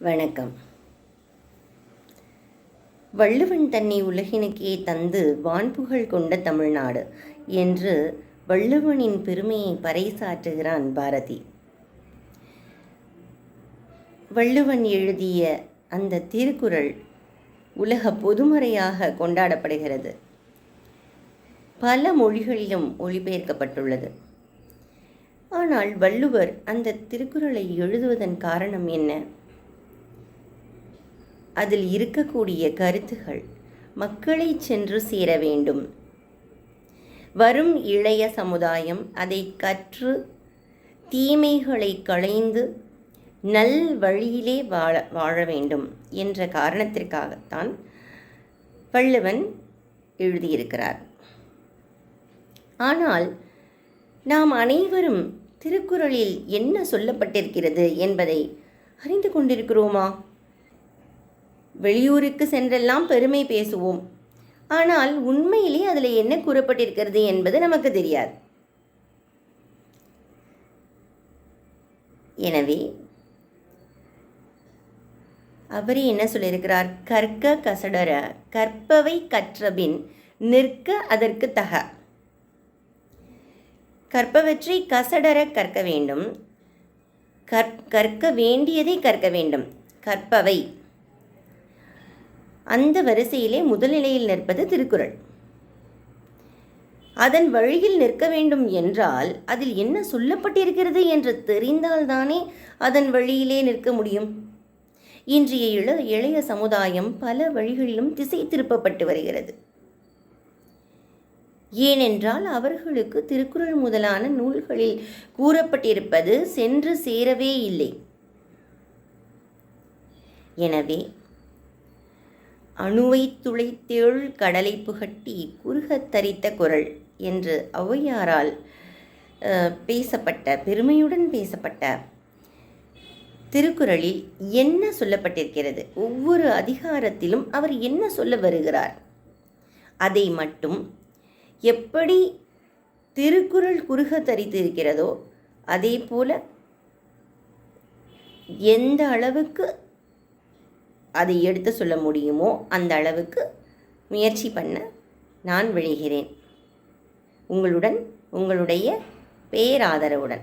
வணக்கம். வள்ளுவன் தன்னை உலகினுக்கே தந்து வான்புகழ் கொண்ட தமிழ்நாடு என்று வள்ளுவனின் பெருமையை பறைசாற்றுகிறான் பாரதி. வள்ளுவன் எழுதிய அந்த திருக்குறள் உலக பொதுமறையாக கொண்டாடப்படுகிறது. பல மொழிகளிலும் ஒளிபெயர்க்கப்பட்டுள்ளது. ஆனால் வள்ளுவர் அந்த திருக்குறளை எழுதுவதன் காரணம் என்ன? அதில் இருக்கக்கூடிய கருத்துகள் மக்களை சென்று சேர வேண்டும். வரும் இளைய சமுதாயம் அதை கற்று தீமைகளை களைந்து நல் வழியிலே வாழ வாழ வேண்டும் என்ற காரணத்திற்காகத்தான் வள்ளுவன் எழுதியிருக்கிறார். ஆனால் நாம் அனைவரும் திருக்குறளில் என்ன சொல்லப்பட்டிருக்கிறது என்பதை அறிந்து கொண்டிருக்கிறோமா? வெளியூருக்கு சென்றெல்லாம் பெருமை பேசுவோம். ஆனால் உண்மையிலே அதில் என்ன கூறப்பட்டிருக்கிறது என்பது நமக்கு தெரியாது. எனவே அவரே என்ன சொல்லியிருக்கிறார்? கற்க கசடர கற்பவை கற்றபின் நிற்க அதற்கு தக. கற்பவற்றை கசடர கற்க வேண்டும். கற் கற்க வேண்டியதை கற்க வேண்டும். கற்பவை. அந்த வரிசையிலே முதல்நிலையில் நிற்பது திருக்குறள். அதன் வழியில் நிற்க வேண்டும் என்றால் அதில் என்ன சொல்லப்பட்டிருக்கிறது என்று தெரிந்தால்தானே அதன் வழியிலே நிற்க முடியும். இன்றைய இள இளைய சமுதாயம் பல வழிகளிலும் திசை திருப்பப்பட்டு வருகிறது. ஏனென்றால் அவர்களுக்கு திருக்குறள் முதலான நூல்களில் கூறப்பட்டிருப்பது சென்று சேரவே இல்லை. எனவே அணுவை துளைத்தேள் கடலை புகட்டி குறுகத் தரித்த குரல் என்று ஔவையாரால் பேசப்பட்ட பெருமையுடன் பேசப்பட்ட திருக்குறளில் என்ன சொல்லப்பட்டிருக்கிறது? ஒவ்வொரு அதிகாரத்திலும் அவர் என்ன சொல்ல வருகிறார்? அதை மட்டும் எப்படி திருக்குறள் குறுக தரித்து இருக்கிறதோ அதே போல எந்த அளவுக்கு அதை எடுத்து சொல்ல முடியுமோ அந்த அளவுக்கு முயற்சி பண்ண நான் விழுகிறேன். உங்களுடன் உங்களுடைய பேராதரவுடன்.